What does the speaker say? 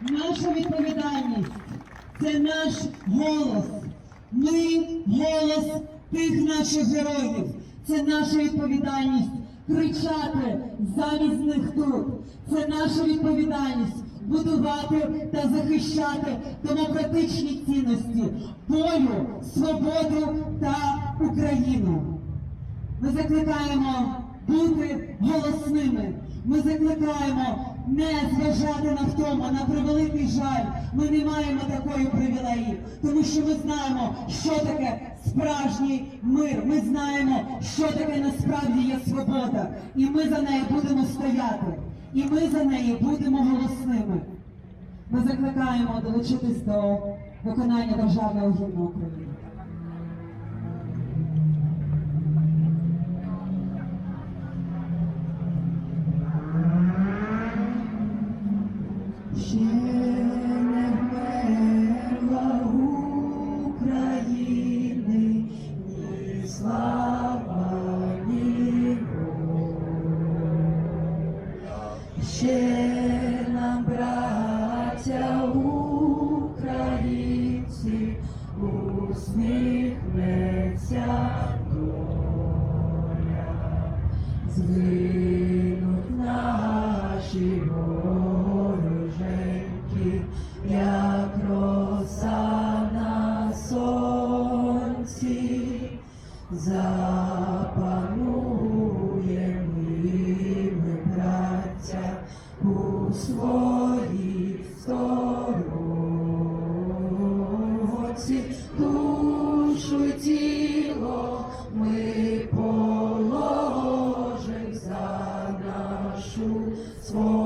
Наша відповідальність це наш голос. Ми голос тих наших героїв. Це наша відповідальність кричати замість них тут. Це наша відповідальність будувати та захищати демократичні цінності, волю, свободу та Україну. Ми закликаємо бути голосними. Ми закликаємо не зважати на втому, на превеликий жаль. Ми не маємо такої привілеї, тому що ми знаємо, що таке справжній мир. Ми знаємо, що таке насправді є свобода. І ми за неї будемо стояти. І ми за неї будемо голосними. Ми закликаємо долучитись до виконання державного гімну України. ще не вмерла слава, ще нам браття українці, усміхнеться доля. як роса на сонці, запанує ми, браття, у своїй стороці, душу тіло ми положим за нашу свою.